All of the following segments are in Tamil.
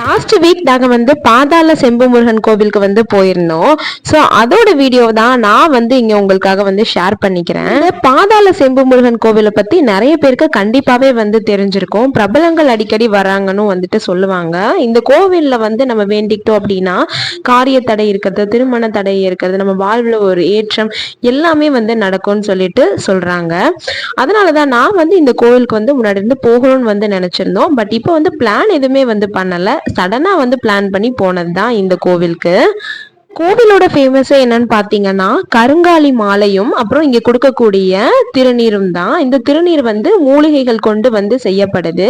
லாஸ்ட் வீக் நாங்கள் வந்து பாதாள செம்பு முருகன் கோவிலுக்கு வந்து போயிருந்தோம். ஸோ அதோட வீடியோ தான் நான் வந்து இங்கே உங்களுக்காக வந்து ஷேர் பண்ணிக்கிறேன். பாதாள செம்பு முருகன் கோவிலை பற்றி நிறைய பேருக்கு கண்டிப்பாகவே வந்து தெரிஞ்சிருக்கும். பிரபலங்கள் அடிக்கடி வராங்கன்னு வந்துட்டு சொல்லுவாங்க. இந்த கோவிலில் வந்து நம்ம வேண்டிக்கிட்டோம் அப்படின்னா காரிய தடை இருக்கிறது திருமண தடை இருக்கிறது நம்ம வாழ்வில் ஒரு ஏற்றம் எல்லாமே வந்து நடக்கும்னு சொல்லிட்டு சொல்கிறாங்க அதனால தான் நான் வந்து இந்த கோவிலுக்கு வந்து முன்னாடி இருந்து போகணும்னு வந்து நினச்சிருந்தோம். பட் இப்போ வந்து பிளான் எதுவுமே வந்து பண்ணலை. சடனாக வந்து பிளான் பண்ணி போனது தான் இந்த கோவிலுக்கு. கோவிலோட ஃபேமஸே என்னன்னு பார்த்தீங்கன்னா கருங்காலி மாலையும் அப்புறம் இங்கே கொடுக்கக்கூடிய திருநீரும் தான். இந்த திருநீர் வந்து மூலிகைகள் கொண்டு வந்து செய்யப்படுது.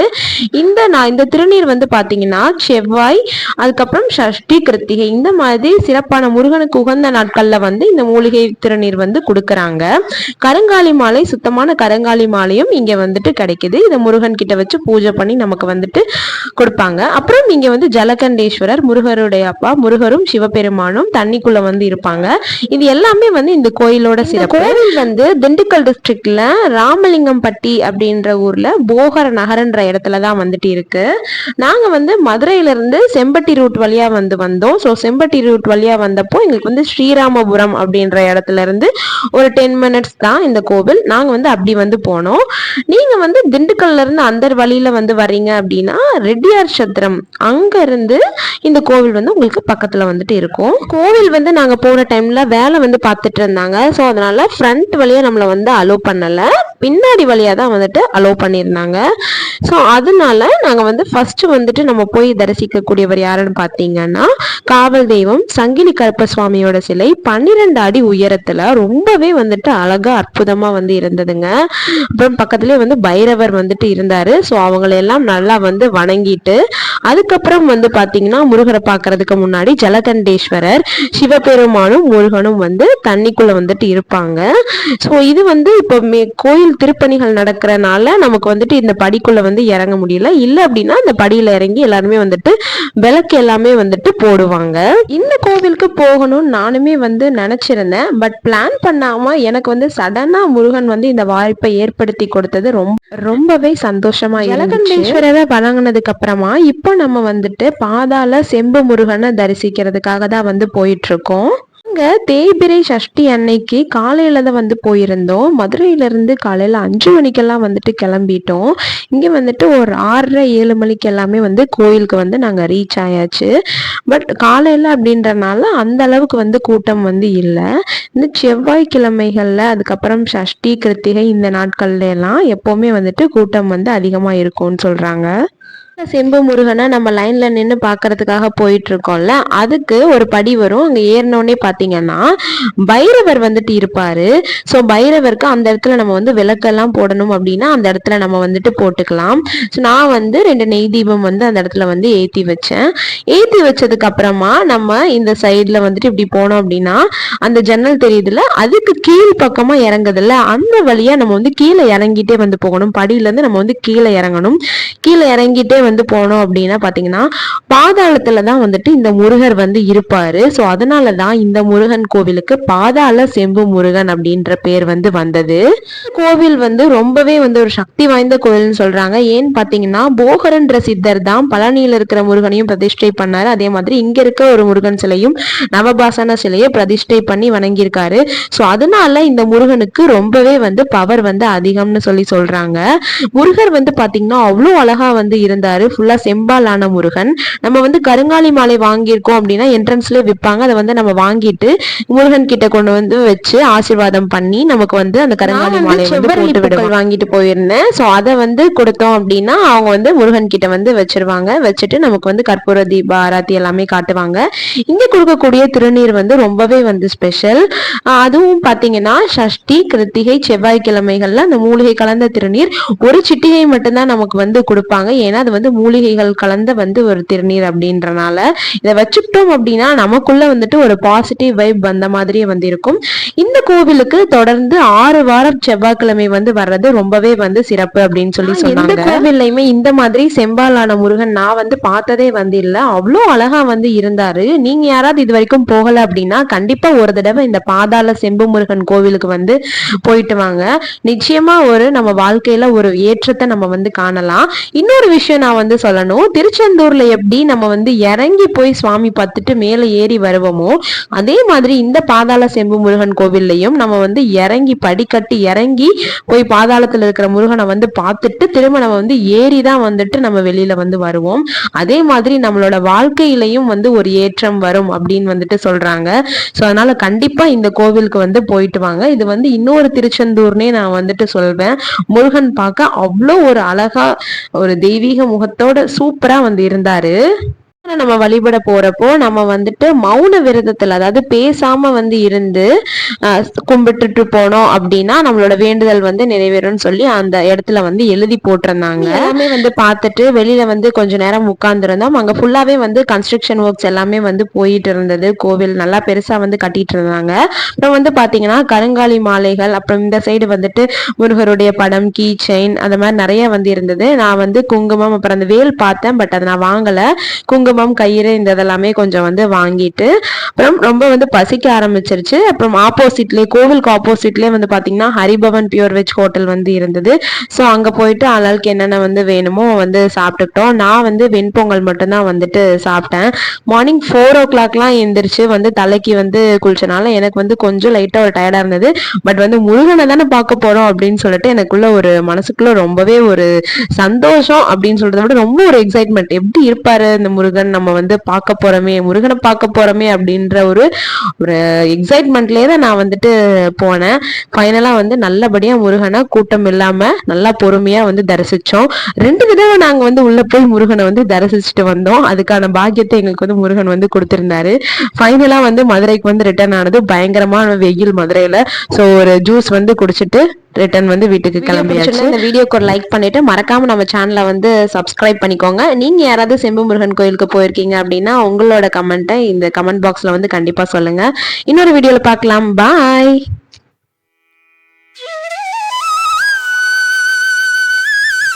இந்த நான் இந்த திருநீர் வந்து பார்த்தீங்கன்னா செவ்வாய் அதுக்கப்புறம் ஷஷ்டி கிருத்திகை இந்த மாதிரி சிறப்பான முருகனுக்கு உகந்த நாட்களில் வந்து இந்த மூலிகை திருநீர் வந்து கொடுக்குறாங்க. கருங்காலி மாலை சுத்தமான கருங்காலி மாலையும் இங்கே வந்துட்டு கிடைக்குது. இதை முருகன் கிட்ட வச்சு பூஜை பண்ணி நமக்கு வந்துட்டு கொடுப்பாங்க. அப்புறம் இங்கே வந்து ஜலகண்டேஸ்வரர் முருகருடைய அப்பா முருகரும் சிவபெருமானும் தண்ணிக்குள்ள வந்து இருப்பாங்க. இது எல்லாமே வந்து இந்த கோயிலோட சிறப்பு. கோவில் வந்து திண்டுக்கல் டிஸ்ட்ரிக்ட்ல ராமலிங்கம் பட்டி அப்படின்ற ஊர்ல போகர நகரன்ற இடத்துல தான் வந்துட்டு இருக்கு. நாங்க வந்து மதுரையில இருந்து செம்பட்டி ரூட் வழியா வந்து வந்தோம். ஸோ செம்பட்டி ரூட் வழியா வந்தப்போ எங்களுக்கு வந்து ஸ்ரீராமபுரம் அப்படின்ற இடத்துல இருந்து ஒரு டென் மினிட்ஸ் தான் இந்த கோவில். நாங்க வந்து அப்படி வந்து போனோம். நீங்க வந்து திண்டுக்கல்ல இருந்து அந்த வழியில வந்து வர்றீங்க அப்படின்னா ரெட்டியார் சத்திரம் அங்க இருந்து இந்த கோவில் வந்து உங்களுக்கு பக்கத்துல வந்துட்டு இருக்கும். கோவில் வந்து நாங்கள் போன டைமில் வேலை வந்து பார்த்துட்டு இருந்தாங்க. ஸோ அதனால் ஃப்ரண்ட் வழியாக நம்மளை வந்து அலோவ் பண்ணலை. பின்னாடி வழியாக தான் வந்துட்டு அலோவ் பண்ணியிருந்தாங்க. ஸோ அதனால நாங்கள் வந்து ஃபஸ்ட்டு வந்துட்டு நம்ம போய் தரிசிக்கக்கூடியவர் யாருன்னு பார்த்தீங்கன்னா காவல் தெய்வம் சங்கிலி கருப்ப சுவாமியோட சிலை பன்னிரெண்டு அடி உயரத்தில் ரொம்பவே வந்துட்டு அழகா அற்புதமாக வந்து இருந்ததுங்க. அப்புறம் பக்கத்துலேயே வந்து பைரவர் வந்துட்டு இருந்தார். ஸோ அவங்களையெல்லாம் நல்லா வந்து வணங்கிட்டு அதுக்கப்புறம் வந்து பார்த்தீங்கன்னா முருகரை பார்க்கறதுக்கு முன்னாடி ஜலகண்டேஸ்வரர் சிவபெருமானும் முருகனும் வந்து தண்ணிக்குள்ள வந்துட்டு இருப்பாங்க. ஸோ இது வந்து இப்போ மே கோயில் திருப்பணிகள் நடக்கிறனால நமக்கு வந்துட்டு இந்த படிக்குள்ள வந்து இறங்க முடியல. இல்லை அப்படின்னா இந்த படியில இறங்கி எல்லாருமே வந்துட்டு விளக்கு எல்லாமே வந்துட்டு போடுவாங்க. இந்த கோவிலுக்கு போகணும்னு நானுமே வந்து நினைச்சிருந்தேன். பட் பிளான் பண்ணாம எனக்கு வந்து சடனா முருகன் வந்து இந்த வாய்ப்பை ஏற்படுத்தி கொடுத்தது ரொம்ப ரொம்பவே சந்தோஷமா ஜலகண்டேஸ்வரரை வணங்கினதுக்கு அப்புறமா இப்போ இப்போ நம்ம வந்துட்டு பாதாள செம்பு முருகனை தரிசிக்கிறதுக்காக தான் வந்து போயிட்டு இருக்கோம் இங்க தேய்பிரை சஷ்டி அன்னைக்கு காலையில தான் வந்து போயிருந்தோம். மதுரையில இருந்து காலையில அஞ்சு மணிக்கெல்லாம் வந்துட்டு கிளம்பிட்டோம். இங்க வந்துட்டு ஒரு ஆறரை ஏழு மணிக்கு எல்லாமே வந்து கோயிலுக்கு வந்து நாங்க ரீச் ஆயாச்சு. பட் காலையில அப்படின்றனால அந்த அளவுக்கு வந்து கூட்டம் வந்து இல்லை. இந்த செவ்வாய்க்கிழமைகளில் அதுக்கப்புறம் சஷ்டி கிருத்திகை இந்த நாட்கள்ல எல்லாம் எப்பவுமே வந்துட்டு கூட்டம் வந்து அதிகமா இருக்கும்னு சொல்றாங்க. செம்பு முருகனை நம்ம லைன்ல நின்று பார்க்கறதுக்காக போயிட்டு இருக்கோம்ல அதுக்கு ஒரு படி வரும். அங்கே ஏறினோடனே பார்த்தீங்கன்னா பைரவர் வந்துட்டு இருப்பாரு. ஸோ பைரவருக்கு அந்த இடத்துல நம்ம வந்து விளக்கெல்லாம் போடணும் அப்படின்னா அந்த இடத்துல நம்ம வந்துட்டு போட்டுக்கலாம். ஸோ நான் வந்து ரெண்டு நெய் தீபம் வந்து அந்த இடத்துல வந்து ஏற்றி வச்சேன். ஏற்றி வச்சதுக்கு அப்புறமா நம்ம இந்த சைடில் வந்துட்டு இப்படி போனோம் அப்படின்னா அந்த ஜன்னல் தெரியுதுல அதுக்கு கீழ் பக்கமா இறங்குதுல்ல அந்த வழியா நம்ம வந்து கீழே இறங்கிட்டே வந்து போகணும். படியிலேருந்து நம்ம வந்து கீழே இறங்கணும். கீழே இறங்கிட்டே வந்து போனோம் அப்படின்னா பார்த்தீங்கன்னா பாதாளத்துல தான் வந்துட்டு இந்த முருகர் வந்து இருப்பாரு. ஸோ அதனால தான் இந்த முருகன் கோவிலுக்கு பாதாள செம்பு முருகன் அப்படின்ற பேர் வந்து வந்தது. கோவில் வந்து ரொம்பவே வந்து ஒரு சக்தி வாய்ந்த கோவில்னு சொல்றாங்க. ஏன்னு பார்த்தீங்கன்னா போகரன்ற சித்தர் தான் பழனியில் இருக்கிற முருகனையும் பிரதிஷ்டை பண்ணார். அதே மாதிரி இங்க இருக்க ஒரு முருகன் சிலையும் நவபாசன சிலையை பிரதிஷ்டை பண்ணி வணங்கியிருக்காரு. ஸோ அதனால இந்த முருகனுக்கு ரொம்பவே வந்து பவர் வந்து அதிகம்னு சொல்லி சொல்றாங்க. முருகர் வந்து பாத்தீங்கன்னா அவ்வளோ அழகா வந்து இருந்தாரு. இருக்காரு ஃபுல்லா செம்பால் ஆன முருகன். நம்ம வந்து கருங்காலி மாலை வாங்கியிருக்கோம் அப்படின்னா என்ட்ரன்ஸ்ல விற்பாங்க அதை வந்து நம்ம வாங்கிட்டு முருகன் கிட்ட கொண்டு வந்து வச்சு ஆசீர்வாதம் பண்ணி நமக்கு வந்து அந்த கருங்காலி மாலை வந்து போட்டு விடுவோம். வாங்கிட்டு போயிருந்தேன். ஸோ அதை வந்து கொடுத்தோம் அப்படின்னா அவங்க வந்து முருகன் கிட்ட வந்து வச்சிருவாங்க. வச்சுட்டு நமக்கு வந்து கற்பூர தீப ஆராத்தி எல்லாமே காட்டுவாங்க. இங்க கொடுக்கக்கூடிய திருநீர் வந்து ரொம்பவே வந்து ஸ்பெஷல் அதுவும் பாத்தீங்கன்னா சஷ்டி கிருத்திகை செவ்வாய்க்கிழமைகள்ல அந்த மூலிகை கலந்த திருநீர் ஒரு சிட்டிகை மட்டும்தான் நமக்கு வந்து கொடுப்பாங்க. ஏன்னா அது வந்து மூலிகைகள் கலந்த வந்து ஒரு திருநீர் அப்படின்றனால இதை வச்சுக்கிட்டோம் அப்படின்னா நமக்குள்ள வந்துட்டு ஒரு பாசிட்டிவ் வைப் வந்த மாதிரியே வந்து இருக்கும். இந்த கோவிலுக்கு தொடர்ந்து ஆறு வாரம் செவ்வாய்க்கிழமை வந்து வர்றது ரொம்பவே வந்து சிறப்பு அப்படின்னு சொல்லி சொன்னாங்க. கோவில்லையுமே இந்த மாதிரி செம்பாலான முருகன் நான் வந்து பார்த்ததே வந்து இல்ல. அவ்வளோ அழகா வந்து இருந்தாரு. நீங்க யாராவது இது வரைக்கும் போகல அப்படின்னா கண்டிப்பா ஒரு தடவை இந்த பாதாள செம்பு முருகன் கோவிலுக்கு வந்து போயிட்டு வாங்க. நிச்சயமா ஒரு நம்ம வாழ்க்கையில ஒரு ஏற்றத்தை நம்ம வந்து காணலாம். இன்னொரு விஷயம் நான் நான் வந்து சொல்லணும். திருச்செந்தூர்ல எப்படி நம்ம வந்து இறங்கி போய் சுவாமி பார்த்துட்டு மேலே ஏறி வருவோமோ அதே மாதிரி இந்த பாதாள செம்பு முருகன் கோவில்லையும் நம்ம வந்து இறங்கி படிக்கட்டி இறங்கி போய் பாதாளத்துல இருக்கிற முருகனை வந்து பார்த்துட்டு திரும்ப நம்ம வந்து ஏறி தான் வந்துட்டு நம்ம வெளியில வந்து வருவோம். அதே மாதிரி நம்மளோட வாழ்க்கையிலையும் வந்து ஒரு ஏற்றம் வரும் அப்படின்னு வந்துட்டு சொல்றாங்க. ஸோ அதனால கண்டிப்பா இந்த கோவிலுக்கு வந்து போயிட்டு வாங்க. இது வந்து இன்னொரு திருச்செந்தூர்னே நான் வந்துட்டு சொல்வேன். முருகன் பார்க்க அவ்வளோ ஒரு அழகா ஒரு தெய்வீக முகத்தோட சூப்பரா வந்து இருந்தாரு. நம்ம வழிபட போறப்போ நம்ம வந்துட்டு மௌன விரதத்துல அதாவது பேசாம வந்து இருந்து கும்பிட்டுட்டு போனோம் அப்படின்னா நம்மளோட வேண்டுதல் வந்து நிறைவேறும்னு சொல்லி அந்த இடத்துல வந்து எழுதி போட்டிருந்தாங்க. எல்லாமே வந்து பார்த்துட்டு வெளியில வந்து கொஞ்ச நேரம் உட்கார்ந்துருந்தோம். அங்க ஃபுல்லாவே வந்து கன்ஸ்ட்ரக்ஷன் ஒர்க்ஸ் எல்லாமே வந்து போயிட்டு இருந்தது. கோவில் நல்லா பெருசா வந்து கட்டிட்டு இருந்தாங்க. அப்புறம் வந்து பாத்தீங்கன்னா கருங்காலி மாலைகள் அப்புறம் இந்த சைடு வந்துட்டு முருகருடைய படம் கீ செயின் அந்த மாதிரி நிறைய வந்து இருந்தது. நான் வந்து குங்குமம் அப்புறம் அந்த வேல் பார்த்தேன் பட் அதை நான் வாங்கல. குங்குமம் குங்குமம் கயிறு இந்த இதெல்லாமே கொஞ்சம் வந்து வாங்கிட்டு அப்புறம் ரொம்ப வந்து பசிக்க ஆரம்பிச்சிருச்சு. அப்புறம் ஆப்போசிட்லேயே கோவிலுக்கு ஆப்போசிட்லேயே வந்து பார்த்தீங்கன்னா ஹரிபவன் பியூர் வெஜ் ஹோட்டல் வந்து இருந்தது. ஸோ அங்கே போயிட்டு ஆளாளுக்கு என்னென்ன வந்து வேணுமோ வந்து சாப்பிட்டுக்கிட்டோம். நான் வந்து வெண்பொங்கல் மட்டும்தான் வந்துட்டு சாப்பிட்டேன். மார்னிங் ஃபோர் ஓ கிளாக்லாம் எழுந்திரிச்சு வந்து தலைக்கு வந்து குளிச்சனால எனக்கு வந்து கொஞ்சம் லைட்டாக ஒரு டயர்டாக இருந்தது. பட் வந்து முருகனை தானே பார்க்க போகிறோம் அப்படின்னு சொல்லிட்டு எனக்குள்ள ஒரு மனசுக்குள்ள ரொம்பவே ஒரு சந்தோஷம் அப்படின்னு சொல்றதை விட ரொம்ப ஒரு எக்ஸைட்மெண்ட் எப்படி இருப்பாரு இந்த முருகன்? முருகன் நம்ம வந்து பார்க்க போறோமே முருகனை பார்க்க போறோமே அப்படின்ற ஒரு ஒரு எக்ஸைட்மெண்ட்லேயே தான் நான் வந்துட்டு போனேன். ஃபைனலாக வந்து நல்லபடியாக முருகனை கூட்டம் இல்லாமல் நல்லா பொறுமையாக வந்து தரிசித்தோம் ரெண்டு தடவை நாங்கள் வந்து உள்ளே போய் முருகனை வந்து தரிசிச்சுட்டு வந்தோம். அதுக்கான பாக்கியத்தை எங்களுக்கு வந்து முருகன் வந்து கொடுத்துருந்தாரு. ஃபைனலாக வந்து மதுரைக்கு வந்து ரிட்டர்ன் ஆனது பயங்கரமான வெயில் மதுரையில். ஸோ ஒரு ஜூஸ் வந்து குடிச்சிட்டு ரிட்டர்ன் வந்து வீட்டுக்கு கிளம்பியாச்சு. இந்த வீடியோக்கு ஒரு லைக் பண்ணிட்டு மறக்காம நம்ம சேனலை வந்து சப்ஸ்கிரைப் பண்ணிக்கோங்க. நீங்க யாராவது செம்பு முருகன் கோயிலுக்கு போயிருக்கீங்க அப்படின்னா உங்களோட கமெண்ட்டை இந்த கமெண்ட் பாக்ஸ்ல வந்து கண்டிப்பா சொல்லுங்க. இன்னொரு வீடியோல பார்க்கலாம். பாய்